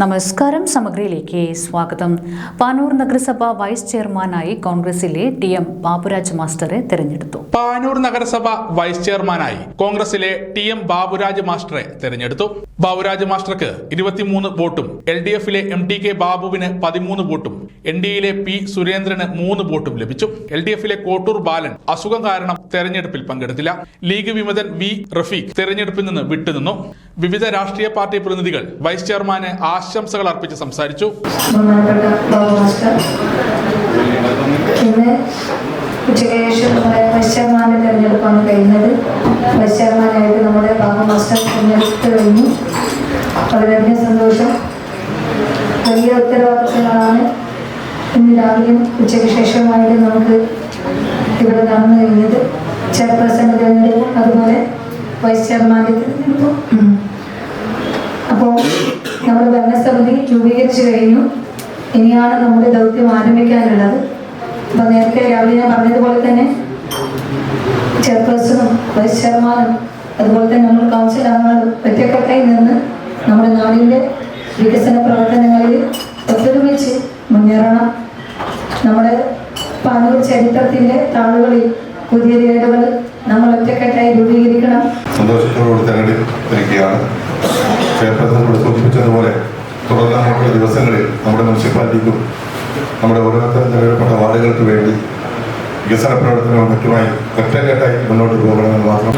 നമസ്കാരം സമഗ്രയിലേക്ക് സ്വാഗതം. പാനൂർ നഗരസഭ വൈസ് ചെയർമാനായി കോൺഗ്രസിലെ ടി എം ബാബുരാജ് മാസ്റ്ററെ തെരഞ്ഞെടുത്തു. പാനൂർ നഗരസഭ വൈസ് ചെയർമാനായി കോൺഗ്രസിലെ ടി എം ബാബുരാജ് മാസ്റ്ററെ തെരഞ്ഞെടുത്തു. ബാബുരാജ് മാസ്റ്റർക്ക് ഇരുപത്തിമൂന്ന് വോട്ടും എൽ ഡി എഫിലെ എം ടി കെ ബാബുവിന് പതിമൂന്ന് വോട്ടും എൻ ഡി എയിലെ പി സുരേന്ദ്രന് മൂന്ന് വോട്ടും ലഭിച്ചു. എൽ ഡി എഫിലെ കോട്ടൂർ ബാലൻ അസുഖം കാരണം തെരഞ്ഞെടുപ്പിൽ പങ്കെടുത്തില്ല. ലീഗ് വിമതൻ വി റഫീഖ് തെരഞ്ഞെടുപ്പിൽ നിന്ന് വിട്ടുനിന്നു. വിവിധ രാഷ്ട്രീയ പാർട്ടി പ്രതിനിധികൾ വൈസ് ചെയർമാന് ആശംസകൾ അർപ്പിച്ച് സംസാരിച്ചു. ഉച്ചയ്ക്ക് ചെയർമാന്റെ ശേഷമായിട്ട് നമുക്ക് ഇവിടെ നടന്നു കഴിഞ്ഞത് ചെയർപേഴ്സൺ തിരഞ്ഞെടുപ്പും അതുപോലെ വൈസ് ചെയർമാന്റെ തിരഞ്ഞെടുപ്പും. നമ്മുടെ ഭരണസമിതി രൂപീകരിച്ചു കഴിഞ്ഞു. ഇനിയാണ് നമ്മുടെ ദൗത്യം ആരംഭിക്കാനുള്ളത്. അപ്പൊ നേരത്തെ രാവിലെ ഞാൻ പറഞ്ഞതുപോലെ തന്നെ ചെയർപേഴ്സണും വൈസ് ചെയർമാനും അതുപോലെ തന്നെ നമ്മുടെ കൗൺസിൽ അംഗങ്ങളും ഒറ്റക്കെട്ടായി നിന്ന് നമ്മുടെ നാടിന്റെ വികസന പ്രവർത്തനങ്ങളിൽ ഒത്തൊരുമിച്ച് മുന്നേറണം. നമ്മുടെ പാനൂർ ചരിത്രത്തിന്റെ താളുകളിൽ പുതിയ രേഖകൾ നമ്മൾ ഒറ്റക്കെട്ടായി രൂപീകരിക്കണം സന്തോഷത്തോടുകൂടി തെരഞ്ഞെടുപ്പിരിക്കുകയാണ് ചെയർപേഴ്സൺ ഇവിടെ സൂചിപ്പിച്ചതുപോലെ അങ്ങോട്ടുള്ള ദിവസങ്ങളിൽ നമ്മുടെ മുനിസിപ്പാലിറ്റിക്കും നമ്മുടെ ഓരോരുത്തരും തെരഞ്ഞെടുപ്പെട്ട വാർഡുകൾക്ക് വേണ്ടി വികസന പ്രവർത്തനവും മറ്റുമായി ഒറ്റക്കെട്ടായി മുന്നോട്ട് പോകണമെന്ന് മാത്രം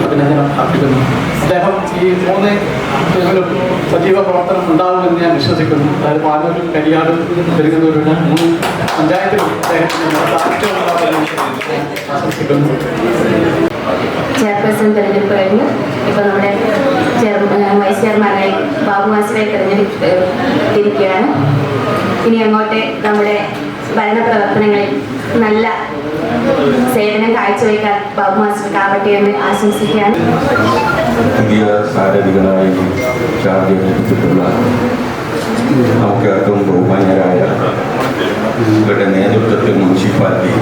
അദ്ദേഹം ഈ മൂന്ന് സജീവ പ്രവർത്തനം ഉണ്ടാവുമെന്ന് ഞാൻ വിശ്വസിക്കുന്നു. അതായത് പാലൂരും കരിയാടും പെരുങ്ങന്നൂരും മൂന്ന് ആശംസിക്കുന്നു. ചെയർപേഴ്സൺ തെരഞ്ഞെടുപ്പ് കഴിഞ്ഞു. ഇപ്പൊ നമ്മുടെ വൈസ് ചെയർമാനായി തിരഞ്ഞെടുത്തിരിക്കുകയാണ്. ഇനി അങ്ങോട്ട് നമ്മുടെ ഭരണപ്രവർത്തനങ്ങളിൽ നല്ല സേവനം കാഴ്ചവെക്കാൻ ബാബു മാസ്റ്റർക്ക് ആവട്ടെ എന്ന് ആശംസിക്കുകയാണ്. പുതിയ സാരഥികളായി ചാർജ് ലഭിച്ചിട്ടുള്ള നമുക്ക് ഏറ്റവും ബഹുമാന്യരായ ഇവരുടെ നേതൃത്വത്തിൽ മുനിസിപ്പാലിറ്റി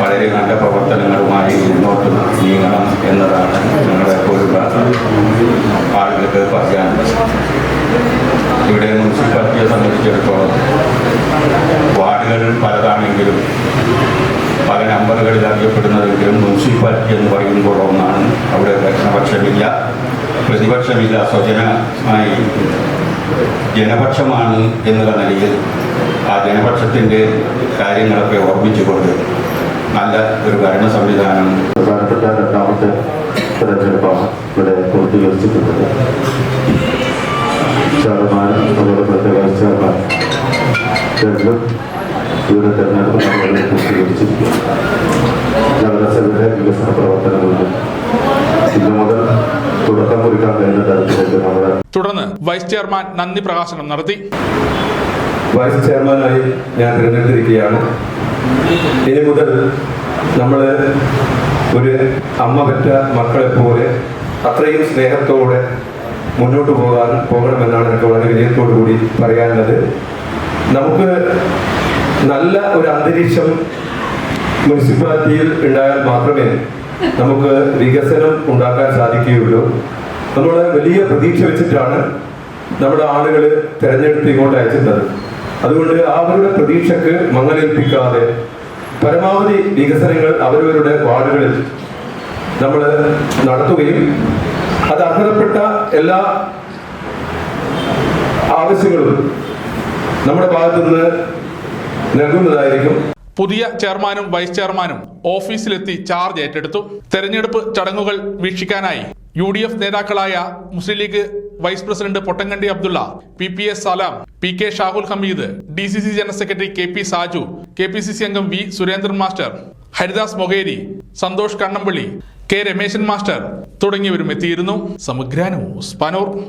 വളരെ നല്ല പ്രവർത്തനങ്ങളുമായി മുന്നോട്ട് നീങ്ങണം എന്നതാണ് ഞങ്ങളെ പോലുള്ള ആളുകൾക്ക് പറയാൻ ഇവിടെ മുനിസിപ്പാലിറ്റിയെ സംബന്ധിച്ചിടത്തോളം വാർഡുകൾ പലതാണെങ്കിലും പല നമ്പറുകളിൽ അറിയപ്പെടുന്നതെങ്കിലും മുനിസിപ്പാലിറ്റി എന്ന് പറയുമ്പോൾ ഒന്നാണ്. അവിടെ ഭരണപക്ഷമില്ല പ്രതിപക്ഷമില്ല സ്വജനമായി ജനപക്ഷമാണ് എന്നുള്ള നിലയിൽ ആ ജനപക്ഷത്തിന്റെ കാര്യങ്ങളൊക്കെ ഓർമ്മിച്ചുകൊണ്ട് നല്ല ഒരു ഭരണ സംവിധാനം പ്രധാനപ്പെട്ട രണ്ടാമത്തെ തെരഞ്ഞെടുപ്പാണ് ഇവിടെ പൂർത്തീകരിച്ചിട്ടുള്ളത് ചെയർമാൻ അതോടൊപ്പം പ്രത്യേക ചെയർമാൻ രണ്ടും ഇവിടെ തെരഞ്ഞെടുപ്പ് നമ്മൾ പൂർത്തീകരിച്ചിരിക്കുന്നു. നഗരസഭയുടെ വികസന പ്രവർത്തനങ്ങൾക്ക് ഇന്നു മുതൽ തുടക്കം കുറിക്കാൻ കഴിയുന്ന തരത്തിലേക്ക് നമ്മുടെ തുടർന്ന് വൈസ് ചെയർമാൻ നന്ദി പ്രകാശനം നടത്തി. വൈസ് ചെയർമാനായി ഞാൻ തിരഞ്ഞെടുത്തിരിക്കുകയാണ്. ഇനി മുതൽ നമ്മൾ ഒരു അമ്മ പെറ്റ മക്കളെ പോലെ അത്രയും സ്നേഹത്തോടെ മുന്നോട്ട് പോകാൻ പോകണമെന്നാണ് എനിക്ക് വളരെ വിജയത്തോടു കൂടി പറയാനുള്ളത്. നമുക്ക് നല്ല ഒരു അന്തരീക്ഷം മുനിസിപ്പാലിറ്റിയിൽ ഉണ്ടായാൽ മാത്രമേ നമുക്ക് വികസനം ഉണ്ടാക്കാൻ സാധിക്കുകയുള്ളൂ. നമ്മൾ വലിയ പ്രതീക്ഷ വെച്ചിട്ടാണ് നമ്മുടെ ആളുകൾ തെരഞ്ഞെടുത്ത് ഇങ്ങോട്ട് അയച്ചിട്ടുള്ളത് അതുകൊണ്ട് അവരുടെ പ്രതീക്ഷക്ക് മങ്ങലേൽപ്പിക്കാതെ പരമാവധി വികസനങ്ങൾ അവരവരുടെ വാർഡുകളിൽ നമ്മൾ നടത്തുകയും അത് അർഹതപ്പെട്ട എല്ലാ ആവശ്യങ്ങളും നമ്മുടെ ഭാഗത്തു നിന്ന് നൽകുന്നതായിരിക്കും. പുതിയ ചെയർമാനും വൈസ് ചെയർമാനും ഓഫീസിലെത്തി ചാർജ് ഏറ്റെടുത്തു. തെരഞ്ഞെടുപ്പ് ചടങ്ങുകൾ വീക്ഷിക്കാനായി യു നേതാക്കളായ Muslim League vice president Pottankandi Abdulla P P S Salam P K Shahul Hameed D C C general secretary K P Saju K P C C അംഗം V Surendran master Haridas Moheri Santhosh Kannampally K Rameshan master തുടങ്ങിയവരും എത്തിയിരുന്നു. സമഗ്ര news Panoor.